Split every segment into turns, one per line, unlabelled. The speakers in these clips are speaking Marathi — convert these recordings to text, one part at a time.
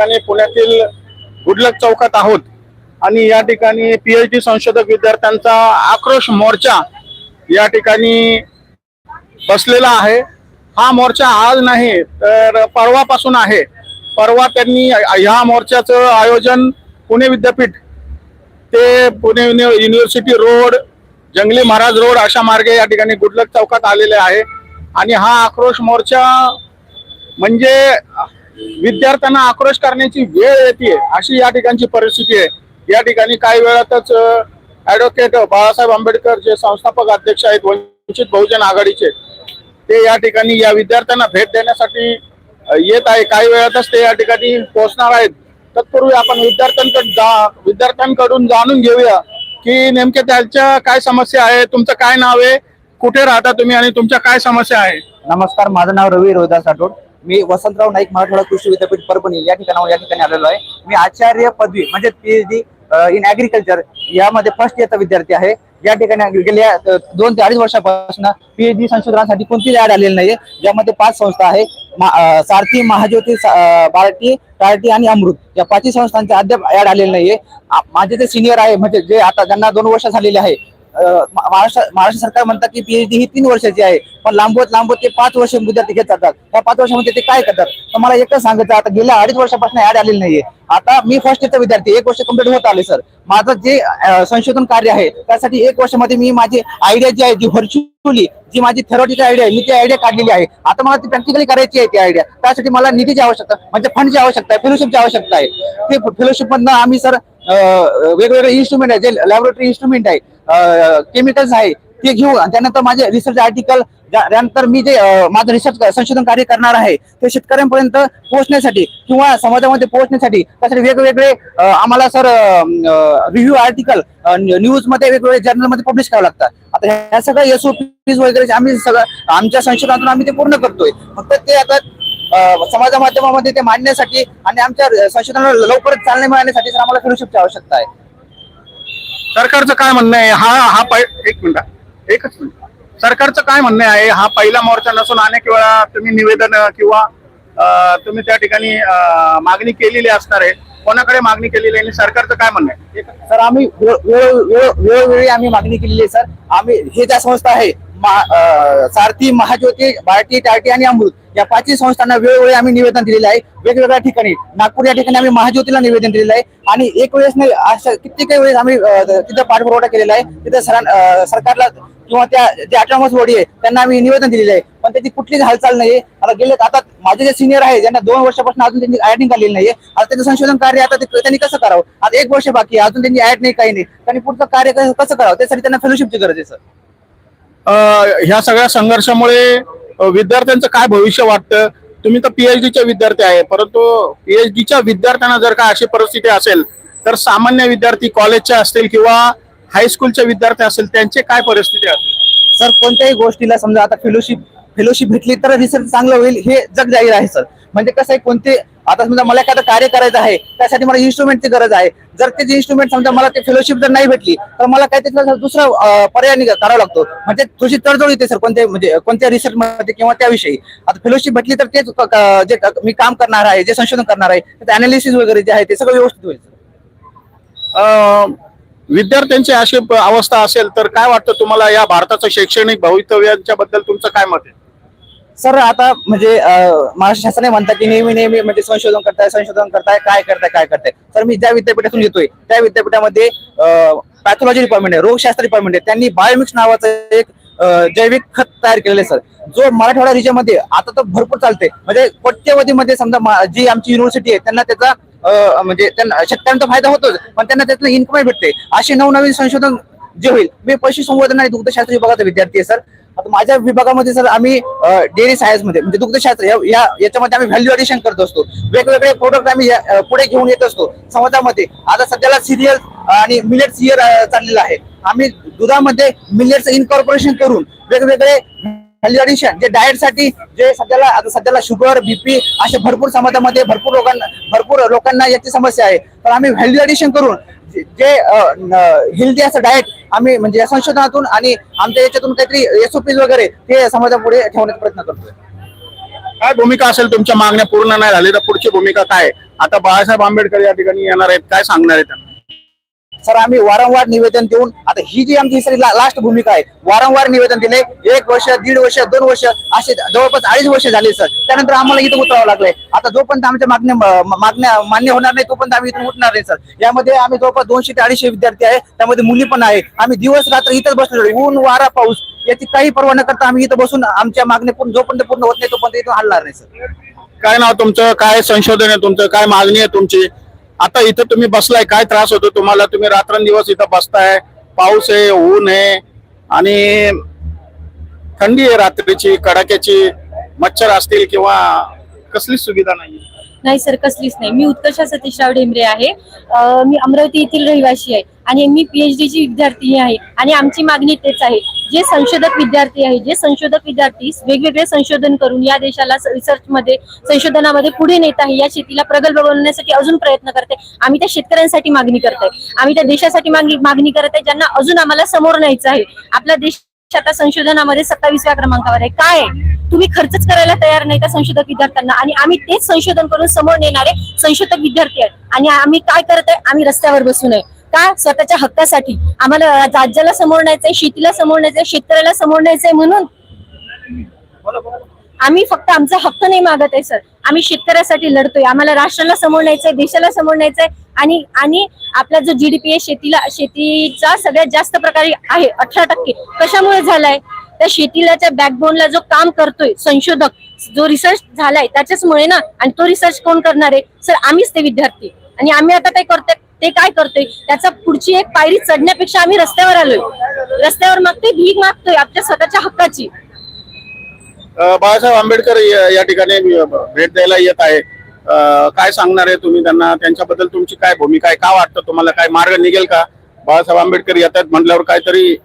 ठिकाणी पुण्यातील गुडलक चौकात आहोत. आणि या ठिकाणी पीएचडी संशोधक विद्यार्थ्यांचा आक्रोश मोर्चा या ठिकाणी बसलेला आहे. हा मोर्चा आज नाही तर परवापासून आहे. परवा त्यांनी ह्या मोर्चाचं आयोजन पुणे विद्यापीठ ते पुणे युनिव्हर्सिटी रोड जंगली महाराज रोड अशा मार्गे या ठिकाणी गुडलक चौकात आलेले आहे. आणि हा आक्रोश मोर्चा म्हणजे विद्यार्थ्यांना आक्रोश करण्याची वेळ येते अशी या ठिकाणची परिस्थिती आहे. या ठिकाणी काही वेळातच ऍडव्होकेट बाळासाहेब आंबेडकर जे संस्थापक अध्यक्ष आहेत वंचित बहुजन आघाडीचे ते या ठिकाणी या विद्यार्थ्यांना भेट देण्यासाठी येत आहे. काही वेळातच ते या ठिकाणी पोहोचणार आहेत. तत्पूर्वी आपण विद्यार्थ्यांकडे जा विद्यार्थ्यांकडून जाणून घेऊया की नेमके त्यांच्या काय समस्या आहे तुमचं काय नाव आहे कुठे राहता तुम्ही आणि तुमच्या काय समस्या आहे?
नमस्कार माझं नाव रवी रोहिदास आठोड मी वसंतराव नाईक मराठवाडा कृषी विद्यापीठ परभणी या ठिकाणावर या ठिकाणी आलेलो आहे. मी आचार्य पदवी म्हणजे पीएचडी इन ऍग्रिकल्चर यामध्ये फर्स्ट इयरचा विद्यार्थी आहे. या ठिकाणी गेल्या दोन ते अडीच वर्षापासून पीएचडी संशोधनासाठी कोणतीच ऍड आलेली नाहीये. ज्यामध्ये पाच संस्था आहे. सारथी महाज्योती बार्टी टार्टी आणि अमृत या पाचही संस्थांचे अद्याप ऍड आलेले नाहीये. माझे जे सिनियर आहे म्हणजे जे आता ज्यांना दोन वर्ष झालेले आहे महाराष्ट्र महाराष्ट्र सरकार म्हणतात की पीएचडी ही तीन वर्षाची आहे. पण लांबवत लांबवत ते पाच वर्ष विद्यार्थी घेत जातात. त्या पाच वर्षामध्ये ते काय करतात? तर मला एकच सांगायचं आता गेल्या अडीच वर्षापासून ऍड आलेली नाहीये. आता मी फर्स्ट इयरचा विद्यार्थी एक वर्ष कंप्लीट होत आले सर माझं जे संशोधन कार्य आहे त्यासाठी एक वर्षामध्ये मी माझी आयडिया जी आहे जी व्हर्च्युअली जी माझी थेरॉटिकल आयडिया आहे मी ती आयडिया काढलेली आहे. आता मला ती प्रॅक्टिकली करायची आहे ती आयडिया त्यासाठी मला निधीची आवश्यकता म्हणजे फंडची आवश्यकता आहे फेलोशिपची आवश्यकता आहे. ते फेलोशिप मधनं आम्ही सर वेगवेगळे इन्स्ट्रुमेंट आहे जे लॅबोरेटरी इन्स्ट्रुमेंट आहे केमिकल्स आहे ते घेऊ. आणि त्यानंतर माझे रिसर्च आर्टिकल त्यानंतर मी जे माझं रिसर्च संशोधन कार्य करणार आहे ते शेतकऱ्यांपर्यंत पोहोचण्यासाठी किंवा समाजामध्ये पोहोचण्यासाठी त्यासाठी वेगवेगळे आम्हाला सर रिव्ह्यू आर्टिकल न्यूजमध्ये वेगवेगळे जर्नलमध्ये पब्लिश करावं लागतात. आता ह्या सगळ्या एसओपीज वगैरे आम्ही सगळं आमच्या संशोधनातून आम्ही ते पूर्ण करतोय. फक्त ते आता समाजा समाज माध्यमामध्ये ते मांडण्यासाठी आणि आमच्या संशोधनाला लवकरच चालना मिळण्यासाठी सर आम्हाला फेलोशिपची आवश्यकता आहे.
सरकारचं काय म्हणणं आहे? हा हा पै एक मिनिट. एकच मिनिट. सरकारचं काय म्हणणं आहे? हा पहिला मोर्चा नसून अनेक वेळा तुम्ही निवेदन किंवा तुम्ही त्या ठिकाणी मागणी केलेली असणार आहे. कोणाकडे मागणी केलेली आहे आणि सरकारचं काय म्हणणं आहे?
सर आम्ही वेळोवेळी आम्ही मागणी केलेली आहे सर. आम्ही हे ज्या संस्था आहे सारथी महाज्योती भारतीय टाटी आणि अमृत या पाचही संस्थांना वेळोवेळी आम्ही निवेदन दिलेलं आहे. वेगवेगळ्या ठिकाणी नागपूर या ठिकाणी आम्ही महाज्योतीला निवेदन दिलेलं आहे. आणि एक वेळेस नाही अशा कित्येक वेळेस आम्ही तिथं पाठपुरवठा केलेला आहे. तिथं सरां सरकारला किंवा त्या जे ऑटोनॉमस बॉडी आहे त्यांना आम्ही निवेदन दिलेलं आहे. पण त्याची कुठलीच हालचाल नाही आता गेले आता माझे जे सिनियर आहे ज्यांना दोन वर्षापासून अजून त्यांनी ऍड निघालेली नाहीये. आता त्यांचं संशोधन कार्य आता ते- त्यांनी कसं करावं? आता एक वर्ष बाकी आहे. अजून त्यांची ऍड नाही काही नाही. त्यांनी पुढचं कार्य कसं करावं? त्यासाठी त्यांना फेलोशिपची गरज आहे सर
ह्या सगळ्या संघर्षामुळे विद्यार्थ्यांचं काय भविष्य वाटतं? तुम्ही तर पीएचडीचे विद्यार्थी आहे परंतु पीएचडीच्या विद्यार्थ्यांना जर का अशी परिस्थिती असेल तर सामान्य विद्यार्थी कॉलेजचे असतील किंवा हायस्कूलचे विद्यार्थी असतील त्यांचे काय परिस्थिती असेल
सर कोणत्याही गोष्टीला समजा आता फेलोशिप फेलोशिप भेटली तर रिसर्च चांगलं होईल हे जग जाहीर आहे सर. म्हणजे कसं आहे कोणते आता समजा मला एखादं कार्य करायचं आहे त्यासाठी मला इन्स्ट्रुमेंटची गरज आहे. जर त्याची इन्स्ट्रुमेंट समजा मला ते फेलोशिप जर नाही भेटली तर मला काय त्याचा दुसरा पर्याय निघ- करावा लागतो. म्हणजे तुझी तडजोड येते सर कोणत्या म्हणजे कोणत्या रिसर्च मध्ये किंवा त्याविषयी. आता फेलोशिप भेटली तर तेच जे मी काम करणार आहे जे संशोधन करणार आहे त्याचं अनालिसिस वगैरे जे आहे ते सगळं व्यवस्थित होईल
विद्यार्थ्यांची अशी अवस्था असेल तर काय वाटतं तुम्हाला या भारताचं शैक्षणिक भवितव्याच्या बद्दल तुमचं काय मत आहे?
सर आता म्हणजे महाराष्ट्र शासनाने म्हणतात की नेहमी नेहमी म्हणजे संशोधन करताय संशोधन करताय काय करताय काय करताय. तर मी ज्या विद्यापीठातून येतोय त्या विद्यापीठामध्ये पॅथॉलॉजी डिपार्टमेंट आहे रोगशास्त्र डिपार्टमेंट आहे. त्यांनी बायोमिक्स नावाचं एक जैविक खत तयार केलेलं आहे सर. जो मराठवाडा रिजनमध्ये आता तर भरपूर चालते म्हणजे कोट्यवधीमध्ये समजा जी आमची युनिव्हर्सिटी आहे त्यांना त्याचा म्हणजे त्यांना शेतकऱ्यांचा फायदा होतोच पण त्यांना त्यातलं इन्कम भेटते. असे नवनवीन संशोधन जे होईल मी पशुसंवर्धन आणि दुग्धशास्त्र विभागाचा विद्यार्थी आहे सर. आता माझ्या विभागामध्ये सर आम्ही डेअरी सायन्समध्ये म्हणजे दुग्धशास्त्र या- याच्यामध्ये आम्ही व्हॅल्यू ऍडिशन करत असतो. वेगवेगळे प्रोडक्ट आम्ही पुढे घेऊन येत असतो समाजामध्ये. आता सध्याला सिरियल आणि मिलेट्स इयर चाललेलं आहे. आम्ही दुधामध्ये मिलेट्स इनकॉर्पोरेशन करून वेगवेगळे व्हॅल्यू जे डाएटसाठी जे सध्याला सध्याला शुगर बीपी असे भरपूर समाजामध्ये भरपूर लोकांना भरपूर लोकांना याची समस्या आहे. तर आम्ही व्हॅल्यू करून जे- हेल्दी असं डाएट आम्ही म्हणजे या संशोधनातून आणि आमच्या याच्यातून काहीतरी एसओपी वगैरे ते समाजापुढे ठेवण्याचा प्रयत्न करतोय.
काय भूमिका असेल? तुमच्या मागण्या पूर्ण नाही झाली तर पुढची भूमिका काय? आता बाळासाहेब आंबेडकर या ठिकाणी येणार आहेत. काय सांगणार आहे त्यांना?
सर आम्ही वारंवार निवेदन देऊन आता ही जी आमची सर लास्ट भूमिका आहे वारंवार निवेदन दिले. एक वर्ष दीड वर्ष दोन वर्ष असे जवळपास अडीच वर्ष झाले सर. त्यानंतर आम्हाला इथं उतरावं लागलंय. आता जोपर्यंत आमच्या मागण्या मागण्या मान्य होणार नाही तोपर्यंत आम्ही इथून उठणार नाही सर. यामध्ये आम्ही जवळपास दोनशे ते अडीचशे विद्यार्थी आहे त्यामध्ये मुली पण आहे. आम्ही दिवस रात्र इथंच बसलो ऊन वारा पाऊस याची काही पर्वा न करता आम्ही इथं बसून आमच्या मागणी पूर्ण जोपर्यंत पूर्ण होत नाही तोपर्यंत इथून हलणार नाही सर.
काय नाव तुमचं? काय संशोधन आहे तुमचं? काय मागणी आहे तुमची? आता इथं तुम्ही बसलाय काय त्रास होतो तुम्हाला? तुम्ही रात्रंदिवस इथं बसताय पाऊस आहे ऊन आहे आणि थंडी आहे रात्रीची कडाक्याची मच्छर असतील किंवा कसलीच सुविधा नाही
नाही सर कसलीच नाही. मी उत्कर्षा सतीशराव डेंबरे आहे. मी अमरावती येथील रहिवासी आहे. आणि मी पीएचडी ची विद्यार्थी आहे. आणि आमची मागणी तेच आहे. जे संशोधक विद्यार्थी आहे जे संशोधक विद्यार्थी वेगवेगळे संशोधन करून या देशाला रिसर्च मध्ये संशोधनामध्ये पुढे नेत आहे या शेतीला प्रगल्भ बनवण्यासाठी अजून प्रयत्न करते. आम्ही त्या शेतकऱ्यांसाठी मागणी करत आहे आम्ही त्या देशासाठी मागणी मागणी करत आहे ज्यांना अजून आम्हाला समोर न्यायचं आहे. आपला देश आता संशोधनामध्ये सत्तावीसव्या क्रमांकावर आहे. काय? तुम्ही खर्चच करायला तयार नाही का संशोधक विद्यार्थ्यांना? आणि आम्ही तेच संशोधन करून समोर नेणारे संशोधक विद्यार्थी आहेत. आणि आम्ही काय करत आहे? आम्ही रस्त्यावर बसून आहे का? स्वतःच्या हक्कासाठी. आम्हाला राज्याला समोर न्यायचंय शेतीला समोर न्यायचंय शेतकऱ्याला समोर न्यायचंय म्हणून. आम्ही फक्त आमचा हक्क नाही मागत आहे सर. आम्ही शेतकऱ्यासाठी लढतोय. आम्हाला राष्ट्राला समोर न्यायचंय देशाला समोर न्यायचंय आणि आणि आपला जो जीडीपी आहे शेतीला शेतीचा सगळ्यात जास्त प्रकारे आहे अठरा टक्के. कशामुळे झालाय? त्या शेतीला बॅकबोनला जो काम करतोय संशोधक जो रिसर्च झालाय त्याच्याचमुळे ना आणि तो रिसर्च कोण करणार आहे? सर आम्हीच ते विद्यार्थी. आणि आम्ही आता काय करतोय ते काय करतोय? त्याचा पुढची एक पायरी चढण्यापेक्षा आम्ही रस्त्यावर आलोय. रस्त्यावर मागतोय भीक मागतोय आपल्या स्वतःच्या हक्काची.
बाळासाहेब आंबेडकर या- ठिकाणी भेट द्यायला येत आहे. काय सांगणार आहे तुम्ही त्यांना? त्यांच्याबद्दल तुमची काय भूमिका आहे? का वाटतं तुम्हाला? काय मार्ग निघेल का? बाळासाहेब आंबेडकर येतात म्हटल्यावर काहीतरी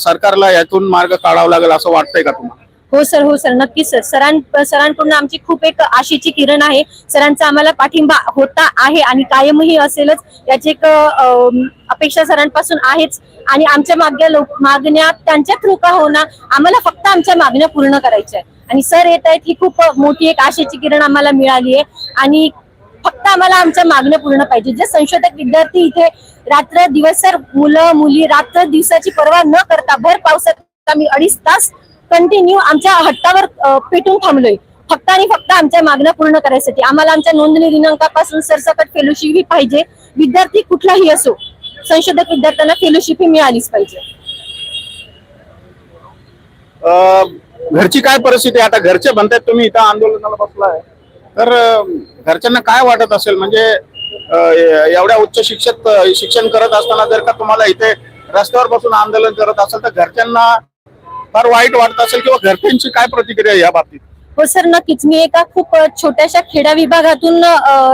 सरकारला यातून मार्ग काढावा लागेल असं वाटतंय का तुम्हाला?
हो सर हो सर नक्कीच सर. सरां सरांकडून आमची खूप एक आशेची किरण आहे. सरांचा आम्हाला पाठिंबा होता आहे आणि कायमही असेलच. याची एक अपेक्षा सरांपासून आहेच. आणि आमच्या मागण्या लोक मागण्या त्यांच्या थ्रू का होणार आम्हाला फक्त आमच्या मागण्या पूर्ण करायच्या आहे आणि सर येत आहेत ही खूप मोठी एक आशेची किरण आम्हाला मिळाली आहे. आणि फक्त आम्हाला आमच्या मागण्या पूर्ण पाहिजे. जे संशोधक विद्यार्थी इथे रात्र दिवसर मुलं मुली रात्र दिवसाची पर्वा न करता भर पावसात आम्ही अडीच तास कंटिन्यू आमच्या हट्टावर पेटून थांबलोय. फक्त आणि फक्त आमच्या मागण्या पूर्ण करायसाठी. आम्हाला आमच्या नोंदणी दिनांकापासून सरसकट फेलोशिप ही पाहिजे. विद्यार्थी कुठलाही असो संशोधक विद्यार्थ्यांना फेलोशिप ही मिळालीच पाहिजे.
घरची काय परिस्थिती आता घरचे म्हणतात तुम्ही इथं आंदोलनाला बसलाय. तर घरच्यांना काय वाटत असेल? म्हणजे एवढ्या उच्च शिक्षित शिक्षण करत असताना जर का तुम्हाला इथे रस्त्यावर बसून आंदोलन करत असेल तर घरच्यांना फार वाईट वाटत असेल किंवा घरच्यांची काय प्रतिक्रिया या बाबतीत?
हो सर नक्कीच. मी एका खूप छोट्याशा खेड्या विभागातून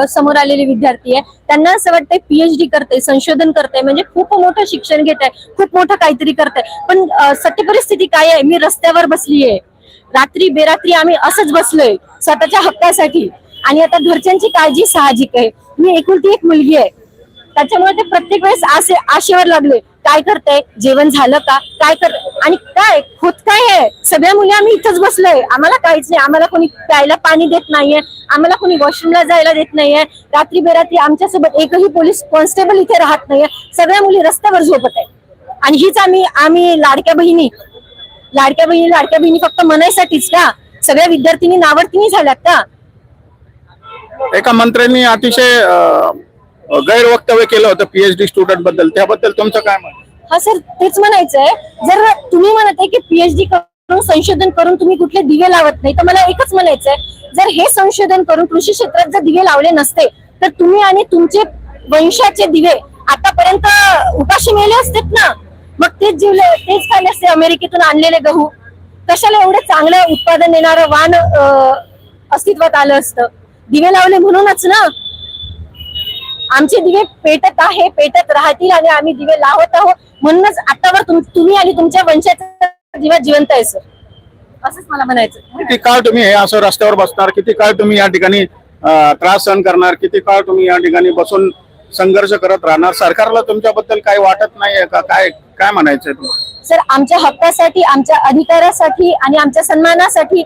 समोर आलेले विद्यार्थी आहे. त्यांना असं वाटतंय पीएचडी करते संशोधन करते म्हणजे खूप मोठं शिक्षण घेत आहे खूप मोठं काहीतरी करते पण सत्य परिस्थिती काय आहे? मी रस्त्यावर बसली आहे. रात्री बेरात्री आम्ही असंच बसलोय स्वतःच्या हक्कासाठी. आणि आता घरच्यांची काळजी साहजिक आहे. मी एकुलती एक मुलगी आहे. त्याच्यामुळे ते प्रत्येक वेळेस आशे आशेवर लागले. काय करते? जेवण झालं का? काय कर आणि काय? होत काय आहे? सगळ्या मुली आम्ही इथंच बसलोय. आम्हाला काहीच नाही. आम्हाला कोणी प्यायला पाणी देत नाहीये. आम्हाला कोणी वॉशरूमला जायला देत नाहीये. रात्री बेरात्री आमच्यासोबत एकही पोलीस कॉन्स्टेबल इथे राहत नाहीये. सगळ्या मुली रस्त्यावर झोपत आहे आणि हीच आम्ही आम्ही लाडक्या बहिणी. लाडक्या बहिणी लाडक्या बहिणी फक्त मनायसाठीच का? सगळ्या विद्यार्थिनी नावडतीनी झाल्यात का?
एका मंत्र्यांनी अतिशय गैरवक्तव्य केलं होतं पीएचडी स्टुडंटबद्दल. त्याबद्दल तुमचं काय मत?
हा सर तेच म्हणायचंय. जर तुम्ही म्हणत आहे की पीएचडी करून संशोधन करून तुम्ही कुठले दिवे लावत नाही तर मला एकच म्हणायचंय. जर हे संशोधन करून कृषी क्षेत्रात जर दिवे लावले नसते तर तुम्ही आणि तुमचे वंशाचे दिवे आतापर्यंत उपाशी मेले असतेत ना? मग तेच जीवले तेच खाल्ले असते अमेरिकेतून आणलेले गहू. कशाला एवढं चांगलं उत्पादन देणारं वाण अस्तित्वात आलं असतं? दिवे लावले म्हणूनच ना? आमचे दिवे पेटत आहे पेटत राहतील आणि आम्ही दिवे लावत आहोत. म्हणूनच आतावर तुम- तुम्ही आणि तुमच्या वंशाचा दिवा जिवंत आहे सर असंच मला म्हणायचं
किती काळ तुम्ही हे असं रस्त्यावर बसणार? किती काळ तुम्ही या ठिकाणी अं, त्रास सहन करणार? किती काळ तुम्ही या ठिकाणी बसून संघर्ष करत राहणार? सरकारला तुमच्याबद्दल काही वाटत नाहीये का? काय काय म्हणायचंय तुम्हाला?
सर आमच्या हक्कासाठी आमच्या अधिकारासाठी आणि आमच्या सन्मानासाठी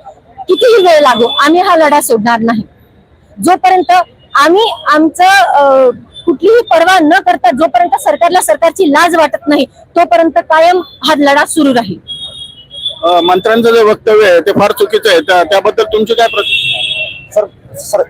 कितीही वेळ लागो आम्ही हा लढा सोडणार नाही. जोपर्यंत आम्ही आमचं कुठलीही पर्वा न करता जोपर्यंत सरकारला सरकारची लाज वाटत नाही तोपर्यंत कायम हा लढा सुरू राहील.
मंत्र्यांचं जे वक्तव्य आहे ते फार चुकीचं आहे. त्या- त्याबद्दल तुमची काय प्रतिक्रिया
सर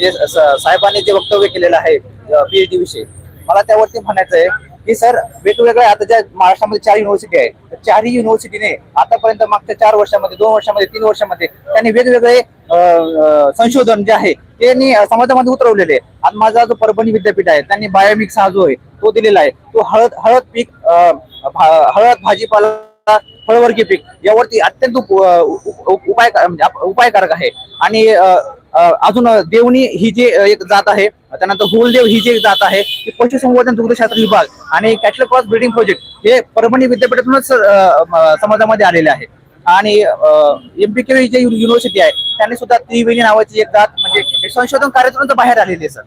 जे साहेबांनी जे वक्तव्य केलेलं आहे पीएचडी विषयी मला त्यावरती म्हणायचं आहे की सर वेगवेगळ्या आता ज्या महाराष्ट्रामध्ये चार युनिव्हर्सिटी आहे तर चारही युनिव्हर्सिटीने आतापर्यंत मागच्या चार वर्षामध्ये दोन वर्षामध्ये तीन वर्षामध्ये त्यांनी वेगवेगळे संशोधन जे आहे त्यांनी समाजामध्ये उतरवलेले आहे. आणि माझा जो परभणी विद्यापीठ आहे त्यांनी बायोमिक्स हा जो आहे तो दिलेला आहे. तो हळद हळद पीक हळद भाजीपाला फळवर्गीय पीक यावरती अत्यंत उपाय म्हणजे उपायकारक आहे. आणि अजून देवणी ही जी एक जात आहे त्यानंतर हुलदेव ही जी एक जात आहे ती पशुसंवर्धन दुग्धशास्त्र विभाग आणि कॅटल क्रॉस ब्रिडिंग प्रोजेक्ट हे परभणी विद्यापीठातूनच समाजामध्ये आलेले आहे. आणि एमपीके जे युनिव्हर्सिटी आहे त्यांनी सुद्धा त्रिवेणी नावाची एक जात म्हणजे संशोधन कार्यक्रम बाहेर आलेली सर.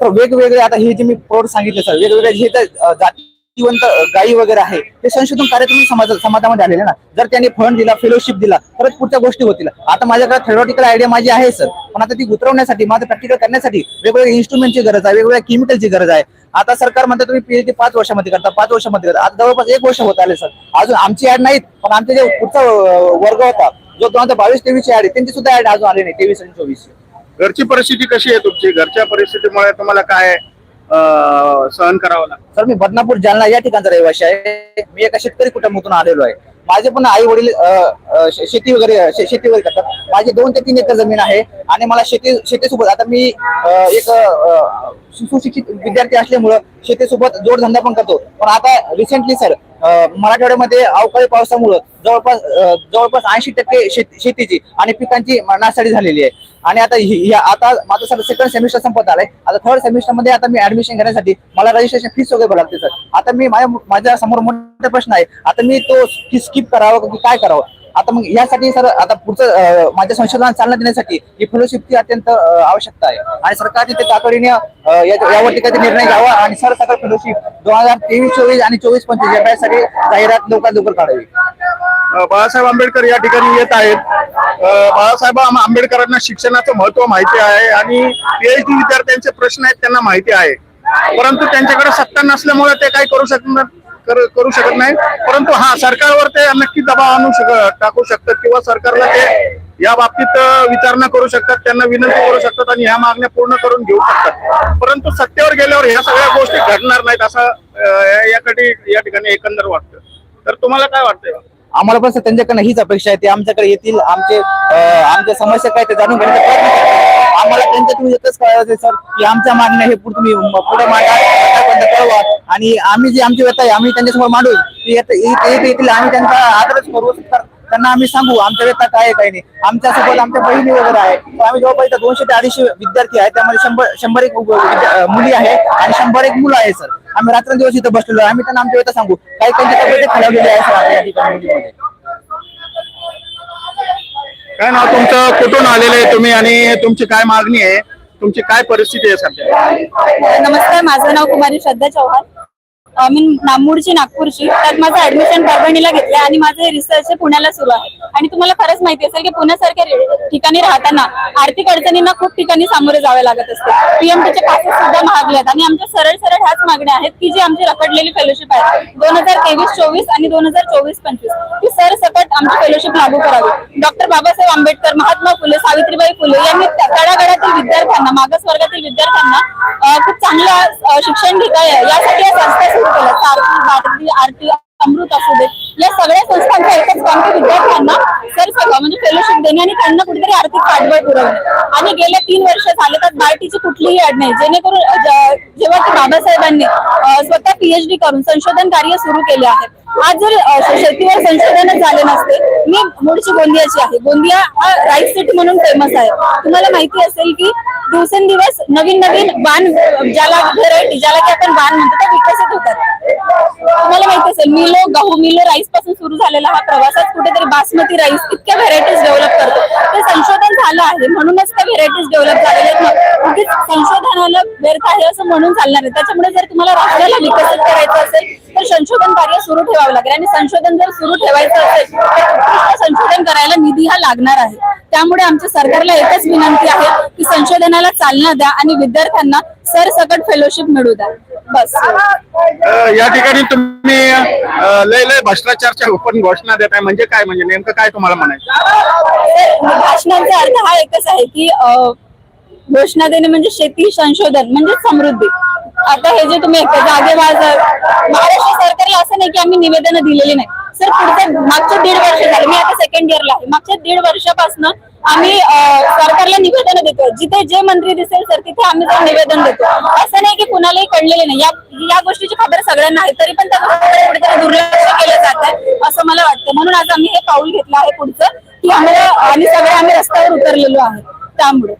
तर वेगवेगळे आता हे जे मी प्रोडक्ट सांगितले सर वेगवेगळे जे जाती जिवंत गायी वगैरे आहे ते संशोधन कार्यातून समाज समाजामध्ये आलेले ना. जर त्यांनी फंड दिला फेलोशिप दिला तरच पुढच्या गोष्टी होतील. आता माझ्याकडे थेरॉटिकल आयडिया माझी आहे सर पण आता ती उतरवण्यासाठी माझं प्रॅक्टिकल करण्यासाठी वेगवेगळ्या इन्स्ट्रुमेंटची गरज आहे वेगवेगळ्या केमिकलची गरज आहे. आता सरकार म्हणतात तुम्ही पीएचडी पाच वर्षामध्ये करता पाच वर्षामध्ये करता. आता जवळपास एक वर्ष होत आले सर अजून आमची ऍड नाहीत पण आमचे जे पुढचा वर्ग होता जो दोन हजार बावीस तेवीसची ऍड आहे त्यांची सुद्धा ऍड अजून आली नाही तेवीस आणि चोवीस
घरची परिस्थिती कशी आहे तुमची? घरच्या परिस्थितीमुळे तुम्हाला काय सहन करावं लागतं.
सर मी बदनापूर जालना या ठिकाणचा रहिवासी आहे. मी एका शेतकरी कुटुंबातून आलेलो आहे. माझे पण आई वडील शेती वगैरे शेती वगैरे करतात. माझी दोन ते तीन एकर जमीन आहे आणि मला शेती शेतीसोबत आता मी एक सुशिक्षित विद्यार्थी असल्यामुळं शेतीसोबत जोडधंदा पण करतो. पण आता रिसेंटली सर मराठवाड्यामध्ये अवकाळी पावसामुळं जवळपास जवळपास ऐंशी टक्के शेतीची आणि पिकांची नासाडी झालेली आहे. आणि आता हि- आता माझं सर सेकंड सेमिस्टर संपत आलंय. आता थर्ड सेमिस्टरमध्ये आता मी ऍडमिशन घेण्यासाठी मला रजिस्ट्रेशन फीस वगैरे भरावी लागते सर आता मी माझ्या माझ्यासमोर मोठा प्रश्न आहे. आता मी तो फीस स्किप करावा की काय करावं? आता मग यासाठी सर आता पुढचं माझ्या संशोधनाला चालना देण्यासाठी ही फेलोशिपची अत्यंत आवश्यकता आहे. आणि सरकारने ते तातडीने यावरती काहीतरी निर्णय घ्यावा आणि सर सकल फेलोशिप दोन हजार तेवीस चोवीस आणि चोवीस पंचवीस यासाठी जाहिरात लवकरात लवकर काढावी.
बाळासाहेब आंबेडकर या ठिकाणी येत आहेत. बाळासाहेब आंबेडकरांना शिक्षणाचं महत्त्व माहिती आहे आणि पीएचडी विद्यार्थ्यांचे प्रश्न आहेत त्यांना माहिती आहे. परंतु त्यांच्याकडे सत्ता नसल्यामुळे ते काही करू शकणार करू शकत नाही. परंतु हा सरकारवर ते नक्की दबाव आणू शक टाकू शकतात किंवा सरकारला ते या बाबतीत विचारणा करू शकतात त्यांना विनंती करू शकतात आणि ह्या मागण्या पूर्ण करून घेऊ शकतात. परंतु सत्तेवर गेल्यावर ह्या सगळ्या गोष्टी घडणार नाहीत असं याकडे या ठिकाणी एकंदर वाटतं. तर तुम्हाला काय वाटतंय?
आम्हाला पण त्यांच्याकडे त्यांच्याकडनं हीच अपेक्षा आहे ते आमच्याकडे येतील आमचे आमच्या समस्या काय ते जाणून घेण्याचा प्रयत्न करतील. आम्हाला त्यांच्यातून येतच कळायचं सर की आमच्या मागण्या हे पुढे तुम्ही पुढे मांडा. सरकारपर्यंत कळवा. आणि आम्ही जी आमची व्यथा आहे आम्ही त्यांच्यासमोर मांडू. येतील आम्ही त्यांचा आदरच करू. त्यांना आम्ही सांगू आमच्या व्यथा काय आहे काही नाही. आमच्यासोबत आमच्या बहिणी वगैरे आहे. आम्ही जवळपास इथं दोनशे ते अडीचशे विद्यार्थी आहेत. त्यामध्ये शंभर शंभर एक मुली आहे आणि शंभर एक मुलं आहे सर. आम्ही रात्रंदिवस इथं बसलेलो आहे. आम्ही त्यांना आमच्या व्यथा सांगू. काही त्यांची तब्येत खालावलेली आहे सर आपल्या ठिकाणी
काय नाव तुमचं? कुठून आलेलं आहे तुम्ही? आणि तुमची काय मागणी आहे? तुमची काय परिस्थिती आहे सध्या?
नमस्कार माझं नाव कुमारी श्रद्धा चव्हाण अ, मी ना- नागपूरची. त्यात माझं ऍडमिशन परभणीला घेतलं आणि माझे रिसर्च पुण्याला सुरू आहे. आणि तुम्हाला खरंच माहिती असेल की पुण्यासारख्या ठिकाणी राहताना आर्थिक अडचणींना खूप ठिकाणी सामोरे जावे लागत असते. पीएमटीचे पासेस सुद्धा महागले आहेत आणि आमच्या सरळ सरळ ह्याच मागण्या आहेत की जी आमची रखडलेली फेलोशिप आहे. दोन हजार तेवीस चोवीस आणि दोन हजार चोवीस पंचवीस. ती सरसकट आमची फेलोशिप लागू करावी. डॉक्टर बाबासाहेब आंबेडकर महात्मा फुले सावित्रीबाई फुले यांनी त्या तळागाळातील विद्यार्थ्यांना मागास वर्गातील विद्यार्थ्यांना खूप चांगलं शिक्षण घेता यासाठी या संस्था सुरू सारथी बारती आरती अमृत असू दे. या सगळ्या संस्थांचा एकच काम की विद्यार्थ्यांना सरसकट म्हणजे फेलोशिप देणे आणि त्यांना कुठेतरी आर्थिक पाठबळ पुरवणे. आणि गेल्या तीन वर्ष झाले तर बार्टीची कुठलीही अड नाही. जेणेकरून जेव्हा की बाबासाहेबांनी स्वतः पीएचडी करून संशोधन कार्य सुरू केले आहे. आज जर शेतीवर संशोधनच झाले नसते मी मूळची गोंदियाची आहे गोंदिया हा राईस सिटी म्हणून फेमस आहे. तुम्हाला माहिती असेल की दिवसेंदिवस नवीन नवीन बाण ज्याला व्हेरायटी ज्याला की आपण बाण म्हणतो त्या विकसित होतात. तुम्हाला माहिती असेल मिलो गहू मिलो राईसपासून सुरू झालेला हा प्रवासात कुठेतरी बासमती राईस इतक्या व्हेरायटीज डेव्हलप करतो. ते संशोधन झालं आहे म्हणूनच त्या व्हेरायटीज डेव्हलप झालेल्या आहेत. संशोधनाला व्यर्थ आहे असं म्हणून चालणार आहे त्याच्यामुळे जर तुम्हाला राष्ट्राला विकसित करायचं असेल तर संशोधन कार्य सुरू ठेवावं लागेल. आणि संशोधन जर सुरू ठेवायचं असेल तर उत्कृष्ट संशोधन करायला निधी हा लागणार आहे. त्यामुळे आमच्या सरकारला एकच विनंती आहे की संशोधनाला चालना द्या आणि विद्यार्थ्यांना सरसकट फेलोशिप मिळू द्या. बस.
या ठिकाणी तुम्ही लय लय भ्रष्टाचारच्या पण घोषणा देत आहे. म्हणजे काय म्हणजे नेमकं काय तुम्हाला म्हणायचं?
भाषणांचा अर्थ हा एकच आहे की घोषणा देणे म्हणजे शेती संशोधन म्हणजे समृद्धी. आता हे जे तुम्ही एक जागेवाज महाराष्ट्र सरकारला असं नाही की आम्ही निवेदन दिलेली नाही. सर पुढच्या मागच्या दीड वर्ष झाले मी आता सेकंड इयरला आहे. मागच्या दीड वर्षापासून आम्ही सरकारला निवेदन देतो जिथे जे मंत्री दिसेल सर तिथे आम्ही जर निवेदन देतो. असं नाही की कुणालाही कळलेले नाही. या या गोष्टीची खबर सगळ्यांना आहे तरी पण त्या गोष्टीकडे कुठेतरी दुर्लक्ष केलं जात आहे असं मला वाटतं. म्हणून आज आम्ही हे पाऊल घेतलं आहे पुढचं की आम्हाला आणि सगळे आम्ही रस्त्यावर उतरलेलो आहे. त्यामुळे.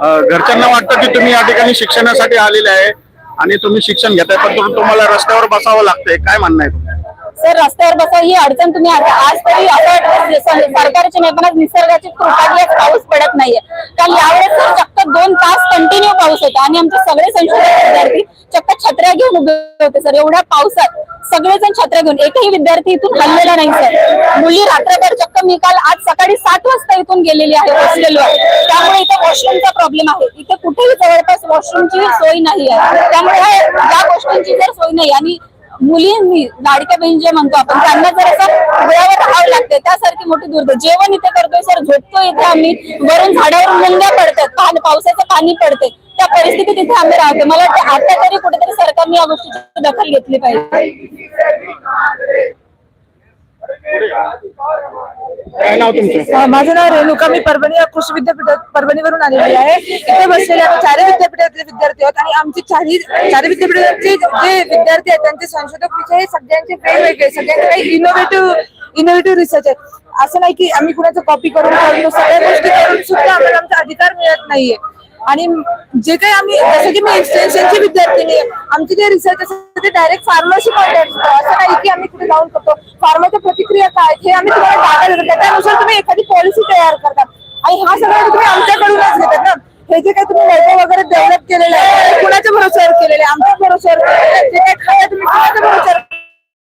घरच्यांना वाटतं की तुम्ही या ठिकाणी शिक्षणासाठी आलेले आहे आणि तुम्ही शिक्षण घेताय पण तुम्हाला रस्त्यावर बसावं लागतंय. काय म्हणणं आहे
सर रस्त्यावर बसा ही अडचण तुम्ही आता आज तरी असं सरकारची नाही पण आज निसर्गाची कृपा की पाऊस पडत नाहीये. काल यावेळेस सर चक्क दोन तास कंटिन्यू पाऊस होता आणि आमचे सगळे संशोधक विद्यार्थी चक्क छत्र्या घेऊन उभे होते सर. एवढ्या पावसात सगळेजण छत्र्या घेऊन एकही विद्यार्थी इथून हल्लेला नाही सर. मुली रात्रभर चक्क मी काल आज सकाळी सात वाजता इथून गेलेली आहे हॉस्टेलवर. आहे त्यामुळे इथे वॉशरूमचा प्रॉब्लेम आहे. इथे कुठेही जवळपास वॉशरूमची सोय नाही आहे त्यामुळे या गोष्टींची जर सोय नाही आणि मुलींनी लाडक्या बहीण जे म्हणतो आपण त्यांना जर असं उघड्यावर राहावं लागते त्यासारखी मोठी दुर्द जेवण इथे करतोय सर झोपतोय इथे आम्ही. वरून झाडावर मुंग्या पडतात पावसाचं पाणी पडते त्या परिस्थितीत इथे आम्ही राहतो मला वाटतं आता तरी कुठेतरी सरकारने या गोष्टीची दखल घेतली पाहिजे.
काय नाव तुमचं?
अ, माझं नाव रेणुका. मी परभणी या कृषी विद्यापीठात परभणीवरून आलेली आहे. इथे बसलेले आम्ही चारही विद्यापीठातले विद्यार्थी आहोत आणि आमचे चारही चारही विद्यापीठाचे जे विद्यार्थी आहेत त्यांचे संशोधक विषय सगळ्यांचे वेगवेगळे सगळ्यांचे काही इनोव्हेटिव्ह इनोव्हेटिव्ह रिसर्च आहेत. असं नाही की आम्ही कुणाचं कॉपी करून करतो सगळ्या गोष्टी करून सुद्धा आम्हाला आमचा अधिकार मिळत नाहीये. आणि जे काही आम्ही जसं की मी एक्सटेन्शनची विद्यार्थिनी आमचे जे रिसर्च असतात ते डायरेक्ट फार्मसी कॉन्टॅक्ट असं नाही की आम्ही कुठे जाऊन करतो. फार्माच्या प्रतिक्रिया काय? हे आम्ही तुम्हाला डाटा देतो. त्यानुसार तुम्ही एखादी पॉलिसी तयार करता. आणि हा सगळा तुम्ही आमच्याकडूनच घेतात ना. हे जे काही तुम्ही वैभव वगैरे डेव्हलप केलेलं आहे कुणाच्या भरोश्यावर केलेले आहे? आमच्याच भरोश्यावर केलेलं आहे. जे काही खाल्लं तुम्ही कुणाच्या भरोश्यावर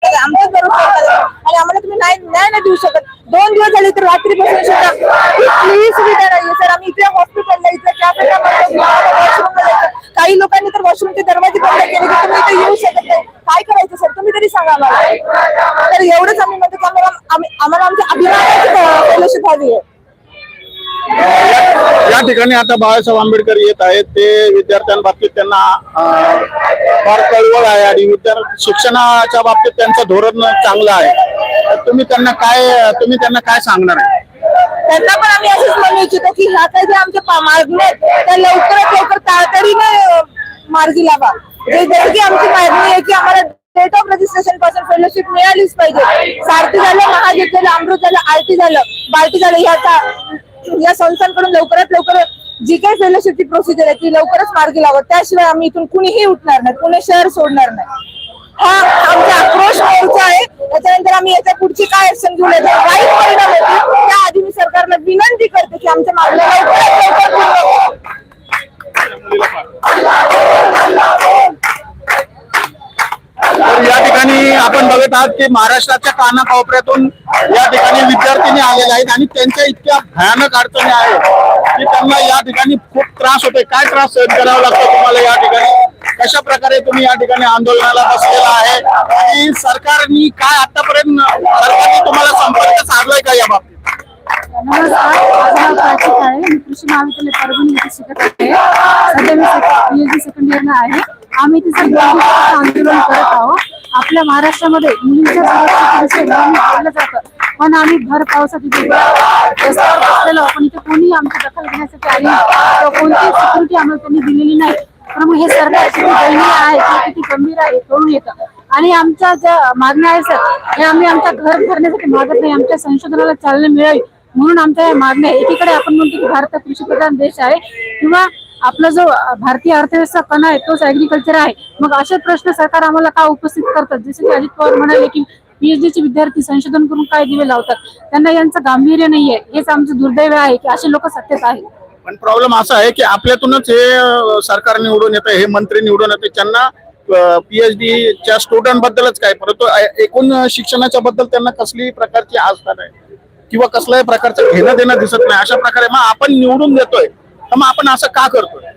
केलंय? आमच्याच आणि आम्हाला तुम्ही नाही नाही देऊ शकत. दोन दिवस झाले तर रात्री बसून सुद्धा कुठलीही सुविधा नाहीये सर आम्ही इथे हॉस्पिटलला इथे कॅफेला काही लोकांनी तर वॉशरूमचे दरवाजे बंद केले की तुम्ही इथे येऊ शकत नाही. काय करायचं सर? तुम्ही तरी सांगा आम्हाला. तर एवढंच आम्ही म्हणतो की आम्हाला आम्ही- आम्हाला आमच्या अभिमानाची फेलोशिप हवी आहे.
या ठिकाणी आता बाळासाहेब आंबेडकर येत आहेत. ते विद्यार्थ्यांबाबतीत त्यांना फार कळवळ आहे आणि विद्यार्थी शिक्षणाच्या बाबतीत त्यांचं धोरण चांगलं आहे. तर तुम्ही त्यांना काय तुम्ही त्यांना काय सांगणार आहे?
त्यांना पण आम्ही असंच म्हणू इच्छितो की ह्या काही जे आमच्या पा- मागण्या आहेत त्या लवकरात लवकर तातडीने मार्गी लावा. जे जसं की आमची मागणी आहे की आम्हाला डेट ऑफ रजिस्ट्रेशनपासून फेलोशिप मिळालीच पाहिजे. सारथी झालं महाजित झालं अमृत झालं आरती झालं बालटी झालं ह्याचा या संस्थांकडून लवकरात लवकर जी काही फेलोशिपची प्रोसिजर आहे ती लवकरच मार्गी लावत. त्याशिवाय आम्ही इथून कुणीही उठणार नाही पुणे शहर सोडणार नाही. हा आमचा आक्रोश मोर्चा आहे. त्याच्यानंतर आम्ही याच्या पुढची काय ऍक्शन घेऊन येतो वाईट परिणाम होतील. त्याआधी मी सरकारला विनंती करते की आमच्या मागण्या लवकरात लवकर
तर या ठिकाणी आपण बघत आहात की महाराष्ट्राच्या कानाकोपऱ्यातून या ठिकाणी विद्यार्थिनी आलेले आहेत आणि त्यांच्या इतक्या भयानक अडचणी आहेत की त्यांना या ठिकाणी खूप त्रास होते काय त्रास सहन करावा लागतो तुम्हाला या ठिकाणी? कशा प्रकारे तुम्ही या ठिकाणी आंदोलनाला बसलेला आहे? आणि सरकारनी काय आतापर्यंत सरकारने तुम्हाला संपर्क साधलाय का या बाबतीत?
नमस्कार माझं नाव मी कृषी महाविद्यालय परभणी येथे शिकत आहे. सध्या मी पीएचडी सेकंड इयरला आहे. आम्ही बहुमुखी आंदोलन करत आहोत. आपल्या महाराष्ट्रामध्ये मुलींच्या सुरक्षेविषयी नेहमी बोललं जातं. पण आम्ही भर पावसात इथे रस्त्यावर बसलेलो पण इथे कोणी आमची दखल घेण्यासाठी आली. किंवा कोणतीही सिक्युरिटी आम्हाला त्यांनी दिलेली नाही. तर मग हे सरकार किती दयनीय आहे किंवा किती गंभीर आहे कळून येतं. आणि आमच्या ज्या मागण्या आहेत सर हे आम्ही आमच्या घर भरण्यासाठी मागत नाही. आमच्या संशोधनाला चालना मिळावी म्हणून आमच्या या मागण्या. एकीकडे आपण म्हणतो की भारत हा कृषीप्रधान देश आहे. किंवा आपला जो भारतीय अर्थव्यवस्था कणा आहे तोच ऍग्रिकल्चर आहे. मग असे प्रश्न सरकार आम्हाला का उपस्थित करतात? जसे की अजित पवार म्हणाले की पीएचडी चे विद्यार्थी संशोधन करून काय दिवे लावतात? त्यांना यांचं गांभीर्य नाहीये. हेच आमचं दुर्दैव आहे की असे लोक सत्तेत आहेत.
पण प्रॉब्लेम असा आहे की आपल्यातूनच हे सरकार निवडून येतं हे मंत्री निवडून येते. त्यांना पीएचडी च्या स्टुडंट बद्दलच काय? परंतु एकूण शिक्षणाच्या बद्दल त्यांना कसली प्रकारची आस्था नाही. किंवा कसल्याही प्रकारचं घेणं देणं दिसत नाही. अशा प्रकारे मग आपण निवडून देतोय. तर मग आपण असं का करतोय?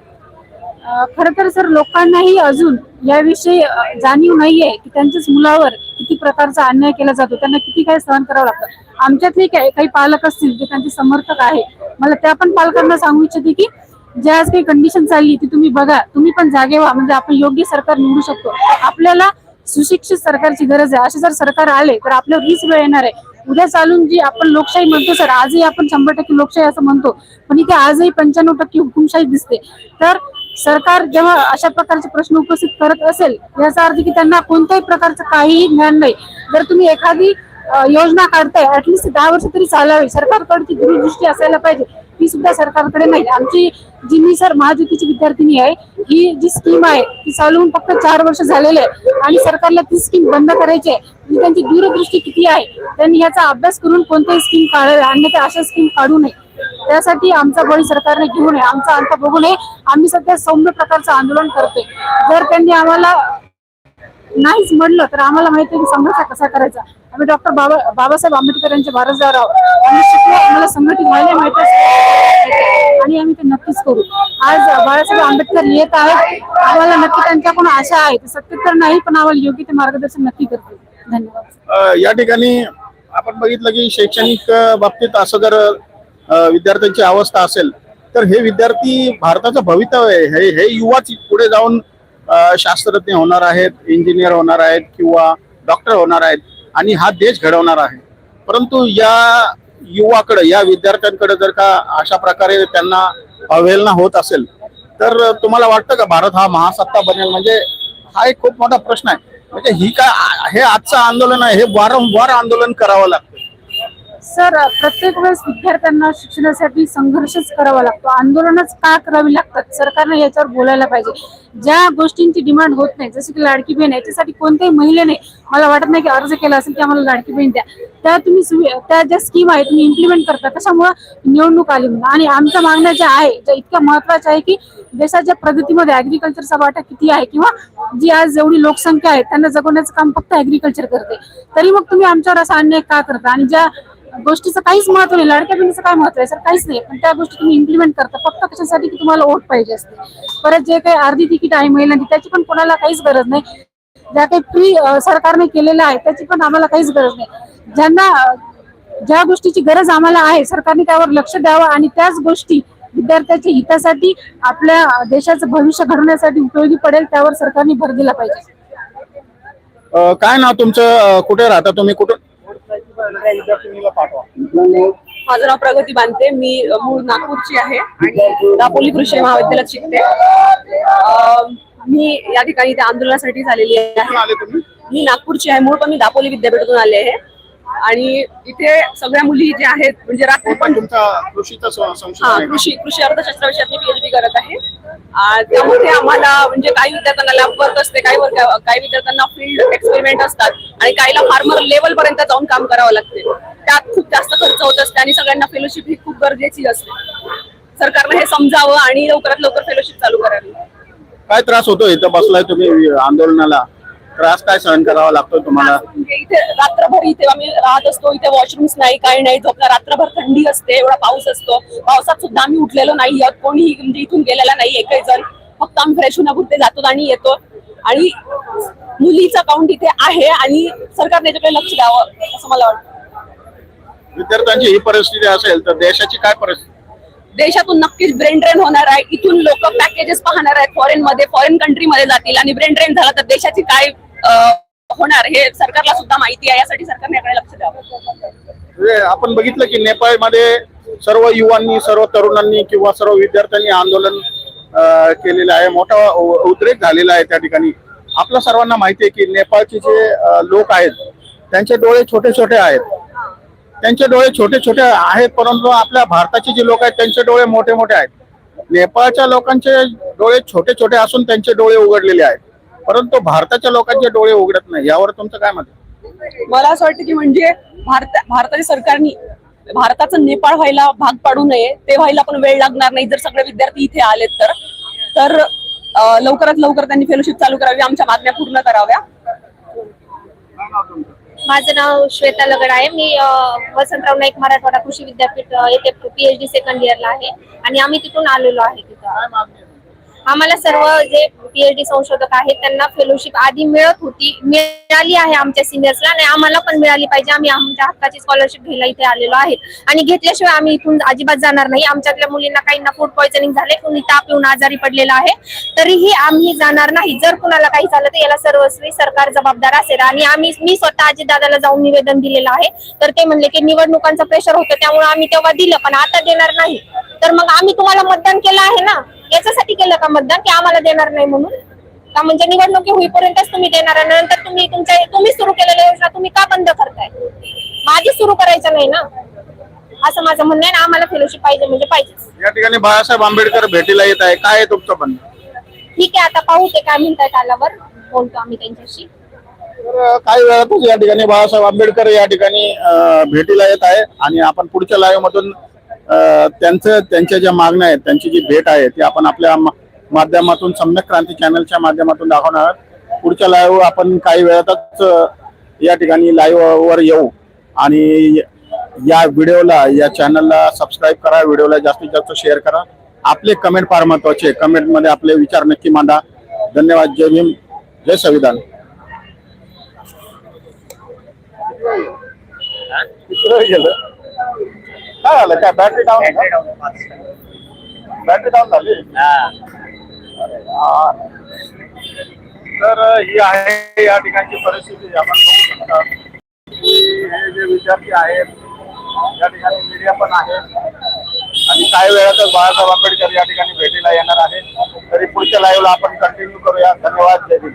खर तर सर लोकांनाही अजून याविषयी जाणीव नाहीये की त्यांच्याच मुलावर किती प्रकारचा अन्याय केला जातो. त्यांना किती काय सहन करावं लागतं. आमच्यातले काही काही पालक असतील जे त्यांचे समर्थक आहे मला त्या पण पालकांना सांगू इच्छिते की ज्या आज काही कंडिशन चालली ती तुम्ही बघा. तुम्ही पण जागे व्हा. म्हणजे आपण योग्य सरकार निवडू शकतो. आपल्याला सुशिक्षित सरकारची गरज आहे. असे जर सरकार आले तर आपल्यावर हीच वेळ येणार आहे. उद्या चालून जी आपण लोकशाही म्हणतो सर आजही आपण शंभर टक्के लोकशाही असं म्हणतो पण इथे आजही पंच्याण्णव टक्के हुकुमशाही दिसते. तर सरकार जेव्हा अशा प्रकारचे प्रश्न उपस्थित करत असेल याचा अर्थ की त्यांना कोणत्याही प्रकारचं काहीही ज्ञान नाही. जर तुम्ही एखादी योजना काढताय ऍटलिस्ट दहा वर्ष तरी चालावी. सरकारकडची दूरदृष्टी असायला पाहिजे. ती सुद्धा सरकारकडे नाही. आमची जी मी सर महाज्योतीची विद्यार्थिनी आहे ही जी स्कीम आहे ती चालू होऊन फक्त चार वर्ष झालेले आहे. आणि सरकारला ती स्कीम बंद करायची आहे. म्हणजे त्यांची दूरदृष्टी किती आहे त्यांनी याचा अभ्यास करून कोणत्याही स्कीम काढावी अन्यथा अशा स्कीम काढू नये. त्यासाठी आमचा बळी सरकारने घेऊ नये. आमचा अंत बघू नये. आम्ही सध्या सौम्य प्रकारचं आंदोलन करतोय. जर त्यांनी आम्हाला नाहीच म्हणलं तर आम्हाला माहिती आहे की संघर्ष कसा करायचा. आम्ही डॉक्टर बाबा बाबासाहेब आंबेडकर यांचे भारतदार आहोत आम्हाला संघटित व्हायला माहिती आणि आम्ही ते नक्कीच करू. आज बाळासाहेब आंबेडकर येत आहेत. आम्हाला नक्की त्यांच्याकडून आशा आहे. ते सत्य तर नाही पण आम्हाला योग्य ते मार्गदर्शन नक्की करतील. धन्यवाद.
या ठिकाणी आपण बघितलं की शैक्षणिक बाबतीत असं जर विद्यार्थ्यांची अवस्था असेल तर हे विद्यार्थी भारताचं भवितव्य आहे. हे हे युवाच पुढे जाऊन शास्त्रज्ञ होणार आहेत इंजिनियर होणार आहेत किंवा डॉक्टर होणार आहेत आणि हा देश घडवणार आहे. परंतु या युवाकडे या विद्यार्थ्यांकडे जर का अशा प्रकारे त्यांना अवहेलना होत असेल तर तुम्हाला वाटतं का भारत हा महासत्ता बनेल? म्हणजे हा एक खूप मोठा प्रश्न आहे. म्हणजे ही काय हे आजचं आंदोलन आहे हे वारंवार आंदोलन करावं लागतं.
सर प्रत्येक वेळेस विद्यार्थ्यांना शिक्षणासाठी संघर्षच करावा लागतो. आंदोलनच का करावी लागतात? सरकारने याच्यावर बोलायला पाहिजे. ज्या गोष्टींची डिमांड होत नाही जसं की लाडकी बहीण याच्यासाठी कोणत्याही महिलेने मला वाटत नाही की अर्ज केला असेल की आम्हाला लाडकी बहीण द्या. त्या तुम्ही सुवि- त्या ज्या स्कीम आहेत तुम्ही इम्प्लिमेंट करता कशामुळे निवडणूक आली म्हणून. आणि आमच्या मागण्या ज्या आहे ज्या इतक्या महत्त्वाच्या आहे की देशाच्या प्रगतीमध्ये ऍग्रिकल्चरचा वाटा किती आहे किंवा जी आज एवढी लोकसंख्या आहे त्यांना जगवण्याचं काम फक्त ऍग्रिकल्चर करते. तरी मग तुम्ही आमच्यावर असा अन्याय का करता? आणि ज्या गोष्टीचं काहीच महत्त्व नाही. लाडक्या बहिणीचं काय महत्त्व आहे? सर काहीच नाही. पण त्या गोष्टी तुम्ही इम्प्लिमेंट करता. फक्त कशासाठी की तुम्हाला वोट पाहिजे असते. परत जे काही अर्धी तिकीट आहे महिलांची त्याची पण कोणाला काहीच गरज नाही. ज्या काही फ्री सरकारने केलेलं आहे त्याची पण आम्हाला काहीच गरज नाही. ज्यांना ज्या गोष्टीची गरज आम्हाला आहे सरकारने त्यावर लक्ष द्यावं आणि त्याच गोष्टी विद्यार्थ्याच्या हितासाठी आपल्या देशाचं भविष्य घडवण्यासाठी उपयोगी पडेल त्यावर सरकारने भर दिला पाहिजे.
काय नाव तुमचं? कुठे राहता तुम्ही? कुठं विद्यार्थिनीला पाठवा
माझं नाव प्रगती बांधते मी मूळ नागपूरची आहे. आणि दापोली कृषी महाविद्यालयात शिकते. अ, मी या ठिकाणी त्या आंदोलनासाठी झालेली आहे. मी नागपूरची आहे. मूळ पण मी दापोली विद्यापीठातून आले आहे. आणि इथे सगळ्या मुली ज्या आहेत म्हणजे रात्री
पण
हा? कृषी कृषी अर्थशास्त्र विषयात मी पीएचडी करत आहे. त्यामध्ये आम्हाला म्हणजे काही विद्यार्थ्यांना लॅब वर्क असते काही वर्क काही विद्यार्थ्यांना फील्ड एक्सपेरिमेंट असतात आणि काहीला फार्मर लेवल पर्यंत जाऊन काम करावं लागते. त्यात खूप जास्त खर्च होत असते आणि सगळ्यांना फेलोशिप ही खूप गरजेची असते. सरकारनं हे समजावं आणि लवकरात लवकर फेलोशिप चालू करावी.
काय त्रास होतो इथं बसलाय तुम्ही आंदोलनाला. त्रास काय सहन करावा लागतो तुम्हाला?
म्हणजे इथे रात्रभर इथे आम्ही राहत असतो इथे वॉशरूम्स नाही काही नाही झोपला रात्रभर थंडी असते एवढा पाऊस असतो. पावसात सुद्धा आम्ही उठलेलो नाही आहोत कोणीही म्हणजे इथून गेलेला नाही एकही जण. फक्त आम्ही फ्रेश होण्यापुरते जातो आणि येतो. आणि मुलीचा काउंट इथे आहे आणि सरकारने याच्याकडे लक्ष द्यावं असं मला वाटतं.
विद्यार्थ्यांची ही परिस्थिती असेल तर देशाची काय परिस्थिती?
देशातून नक्कीच ब्रेन ड्रेन होणार आहे. इथून लोक पॅकेजेस पाहणार आहेत फॉरेन मध्ये फॉरेन कंट्री मध्ये जातील आणि ब्रेन ड्रेन झाला तर देशाची काय होणार हे सरकारला सुद्धा माहिती आहे यासाठी सरकारने याकडे लक्ष द्यावं.
आपण बघितलं की नेपाळमध्ये सर्व युवांनी सर्व तरुणांनी किंवा सर्व विद्यार्थ्यांनी आंदोलन केलेलं आहे. मोठा उद्रेक झालेला आहे त्या ठिकाणी. आपल्या सर्वांना माहिती आहे की नेपाळचे जे लोक आहेत त्यांचे डोळे छोटे छोटे आहेत. त्यांचे डोळे छोटे छोटे आहेत परंतु आपल्या भारताचे जे लोक आहेत त्यांचे डोळे मोठे मोठे आहेत. नेपाळच्या लोकांचे डोळे छोटे छोटे असून त्यांचे डोळे उघडलेले आहेत. परंतु भारताच्या लोकांचे डोळे उघडत नाही. यावर तुमचं काय मत आहे?
मला असं वाटतं की म्हणजे भारत भारताच्या सरकारने भारताचं नेपाळ व्हायला भाग पाडू नये ते व्हायला पण वेळ लागणार नाही. जर सगळे विद्यार्थी इथे आलेत तर तर लवकरात लवकर त्यांनी फेलोशिप चालू करावी. आमच्या मागण्या पूर्ण कराव्या.
माझं नाव श्वेता लगड आहे. मी वसंतराव नाईक मराठवाडा कृषी विद्यापीठ येथे पीएचडी सेकंड इयरला आहे. आणि आम्ही तिथून आलेलो आहे तिथं. आम्हाला सर्व जे पीएचडी संशोधक आहेत त्यांना फेलोशिप आधी मिळत होती मिळाली आहे आमच्या सिनियर्सला आणि आम्हाला पण मिळाली पाहिजे. आम्ही आमच्या हक्काची स्कॉलरशिप घ्यायला इथे आलेलो आहे. आणि घेतल्याशिवाय आम्ही इथून अजिबात जाणार नाही. आमच्यातल्या मुलींना काहींना फूड पॉइझनिंग झाले कोणी ताप येऊन आजारी पडलेला आहे तरीही आम्ही जाणार नाही. जर कुणाला काही झालं तर याला सर्वस्वी सरकार जबाबदार असेल. आणि आम्ही मी स्वतः अजित दादाला जाऊन निवेदन दिलेलं आहे. तर ते म्हणले की निवडणुकांचं प्रेशर होतं त्यामुळे आम्ही तेव्हा दिलं पण आता देणार नाही. तर मग आम्ही तुम्हाला मतदान केलं आहे ना? याच्यासाठी केलं का मतदान? की आम्हाला देणार नाही म्हणून? का म्हणजे निवडणुकी होईपर्यंतच तुम्ही देणार नंतर तुम्ही तुमच्या तुम्ही सुरू केलेल्या योजना तुम्ही का बंद करताय? आधी सुरू करायचं नाही ना? असं माझं म्हणणं आहे ना आम्हाला फेलोशिप पाहिजे म्हणजे पाहिजे
या ठिकाणी बाळासाहेब आंबेडकर भेटीला येत आहे. काय आहे तुमचं म्हणणं?
ठीक आहे आता पाहू ते काय म्हणतायत आल्यावर बोलतो आम्ही त्यांच्याशी.
तर काही वेळातच या ठिकाणी बाळासाहेब आंबेडकर या ठिकाणी अं, भेटीला येत आहे आणि आपण पुढच्या लाईव्ह मधून त्यांचं त्यांच्या ज्या मागण्या आहेत त्यांची जी भेट आहे ती आपण आपल्या माध्यमातून सम्यक क्रांती चॅनलच्या माध्यमातून दाखवणार आहोत. पुढच्या लाईव्ह आपण काही वेळातच या ठिकाणी लाईव्ह वर येऊ. आणि या व्हिडिओला या चॅनलला सबस्क्राईब करा व्हिडिओला जास्तीत जास्त शेअर करा. आपले कमेंट फार महत्त्वाचे कमेंटमध्ये आपले विचार नक्की मांडा. धन्यवाद. जय भीम. जय संविधान. गेलं. काय झालं? काय बॅटरी डाऊन बॅटरी डाऊन झाली. अरे यार. तर ही आहे या ठिकाणची परिस्थिती. आपण बघू शकता. हे जे विद्यार्थी आहेत या ठिकाणी मीडिया पण आहे आणि काही वेळातच बाळासाहेब आंबेडकर या ठिकाणी भेटीला येणार आहे तरी पुढच्या लाईव्हला आपण कंटिन्यू करूया. धन्यवाद. जय भीम